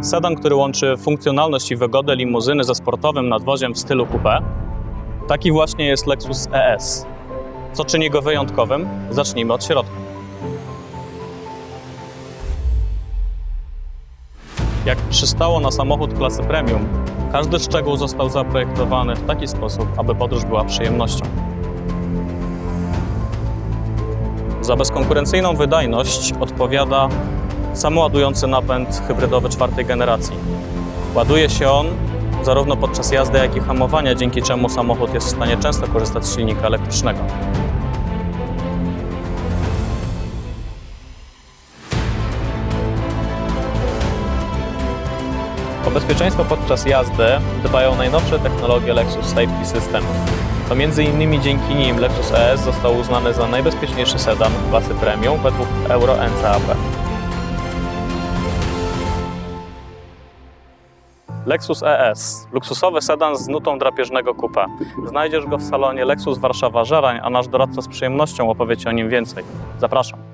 Sedan, który łączy funkcjonalność i wygodę limuzyny ze sportowym nadwoziem w stylu coupé. Taki właśnie jest Lexus ES. Co czyni go wyjątkowym? Zacznijmy od środka. Jak przystało na samochód klasy premium, każdy szczegół został zaprojektowany w taki sposób, aby podróż była przyjemnością. Za bezkonkurencyjną wydajność odpowiada samoładujący napęd hybrydowy czwartej generacji. Ładuje się on zarówno podczas jazdy, jak i hamowania, dzięki czemu samochód jest w stanie często korzystać z silnika elektrycznego. O bezpieczeństwo podczas jazdy dbają najnowsze technologie Lexus Safety System. To innymi dzięki nim Lexus ES został uznany za najbezpieczniejszy sedan klasy premium według Euro NCAP. Lexus ES, luksusowy sedan z nutą drapieżnego coupe. Znajdziesz go w salonie Lexus Warszawa Żerań, a nasz doradca z przyjemnością opowie Ci o nim więcej. Zapraszam.